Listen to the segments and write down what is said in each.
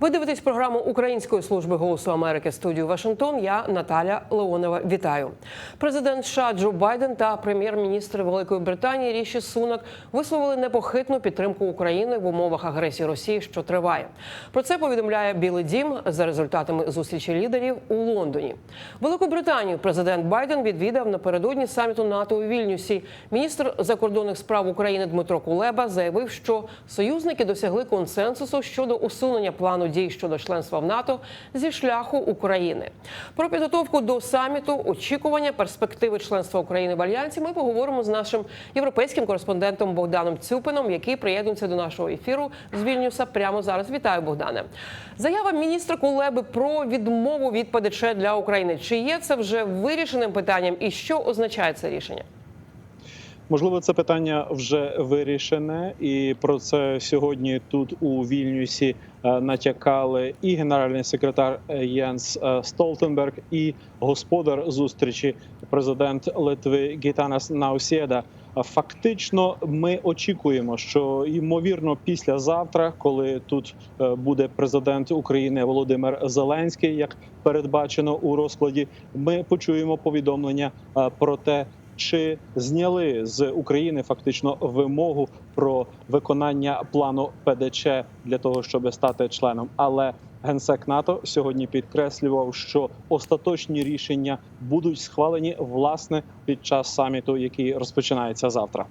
Ви дивитесь програму Української служби голосу Америки студію Вашингтон. Я Наталя Леонова. Вітаю. Президент США Джо Байден та прем'єр-міністр Великої Британії Ріші Сунак висловили непохитну підтримку України в умовах агресії Росії, що триває. Про це повідомляє Білий Дім за результатами зустрічі лідерів у Лондоні. Велику Британію президент Байден відвідав напередодні саміту НАТО у Вільнюсі. Міністр закордонних справ України Дмитро Кулеба заявив, що союзники досягли консенсусу щодо усунення плану дій щодо членства в НАТО зі шляху України. Про підготовку до саміту, очікування, перспективи членства України в альянсі. Ми поговоримо з нашим європейським кореспондентом Богданом Цюпином, який приєднується до нашого ефіру з Вільнюса прямо зараз. Вітаю, Богдане. Заява міністра Кулеби про відмову від ПДЧ для України. Чи є це вже вирішеним питанням, і що означає це рішення? Можливо, це питання вже вирішене, і про це сьогодні тут у Вільнюсі е, натякали і генеральний секретар е, Єнс е, Столтенберг, і господар зустрічі президент Литви Гітанас Наусєда. Фактично, ми очікуємо, що ймовірно післязавтра, коли тут буде президент України Володимир Зеленський, як передбачено у розкладі, ми почуємо повідомлення про те, чи зняли з України фактично вимогу про виконання плану ПДЧ для того, щоб стати членом. Але генсек НАТО сьогодні підкреслював, що остаточні рішення будуть схвалені власне під час саміту, який розпочинається завтра.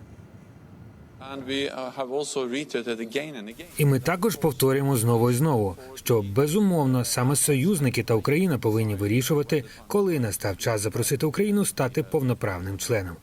І ми також повторюємо знову і знову, що безумовно саме союзники та Україна повинні вирішувати, коли настав час запросити Україну стати повноправним членом.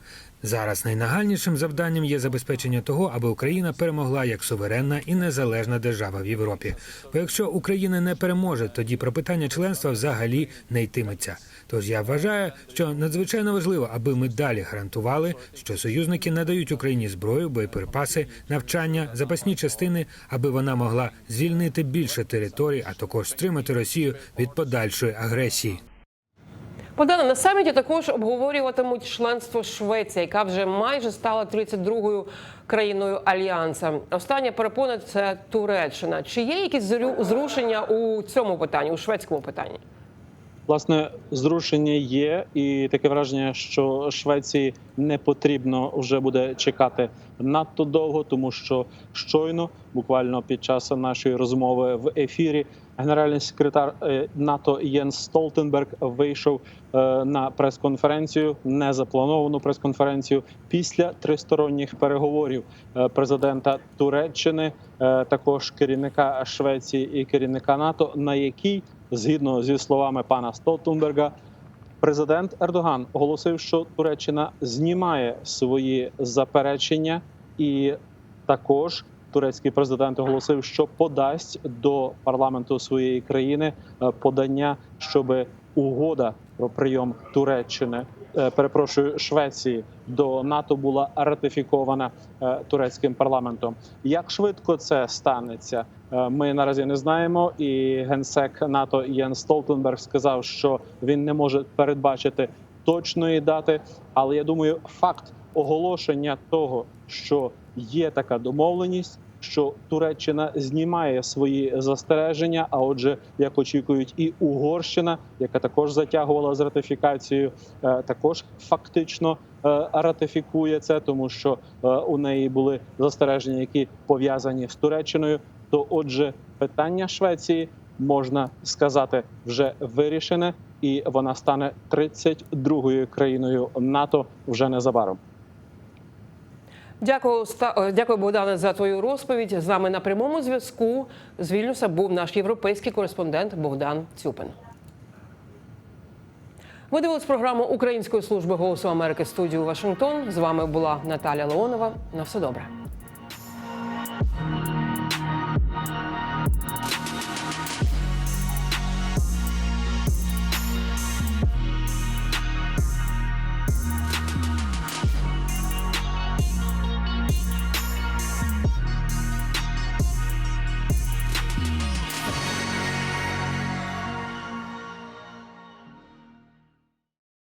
Зараз найнагальнішим завданням є забезпечення того, аби Україна перемогла як суверенна і незалежна держава в Європі. Бо якщо Україна не переможе, тоді про питання членства взагалі не йтиметься. Тож я вважаю, що надзвичайно важливо, аби ми далі гарантували, що союзники надають Україні зброю, боєприпаси, навчання, запасні частини, аби вона могла звільнити більше територій, а також стримати Росію від подальшої агресії. Богдана, на саміті також обговорюватимуть членство Швеції, яка вже майже стала 32-ю країною альянса. Остання перепона це Туреччина. Чи є якісь зрушення у цьому питанні, у шведському питанні? Власне, зрушення є, і таке враження, що Швеції не потрібно вже буде чекати надто довго, тому що щойно, буквально під час нашої розмови в ефірі, генеральний секретар е, НАТО Єнс Столтенберг вийшов е, на прес-конференцію, незаплановану прес-конференцію після тристоронніх переговорів е, президента Туреччини, також керівника Швеції і керівника НАТО, на якій згідно зі словами пана Столтенберга, президент Ердоган оголосив, що Туреччина знімає свої заперечення, і також турецький президент оголосив, що подасть до парламенту своєї країни е, подання, щоб угода про прийом Туреччини. е, Перепрошую Швеції до НАТО була ратифікована е, турецьким парламентом. Як швидко це станеться, ми наразі не знаємо. І генсек НАТО Єн Столтенберг сказав, що він не може передбачити точної дати. Але я думаю, факт оголошення того, що є така домовленість. Що Туреччина знімає свої застереження, а отже, як очікують, і Угорщина, яка також затягувала з ратифікацією, е, також фактично е, ратифікує це, тому що е, у неї були застереження, які пов'язані з Туреччиною. То, отже, питання Швеції можна сказати вже вирішене, і вона стане 32-ю країною НАТО вже незабаром. Дякую, е, дякую, Богдане, за твою розповідь. З нами на прямому зв'язку з Вільнюса був наш європейський кореспондент Богдан Цюпин. Ви дивились програму Української служби голосу Америки студію Вашингтон. З вами була Наталя Леонова. На все добре.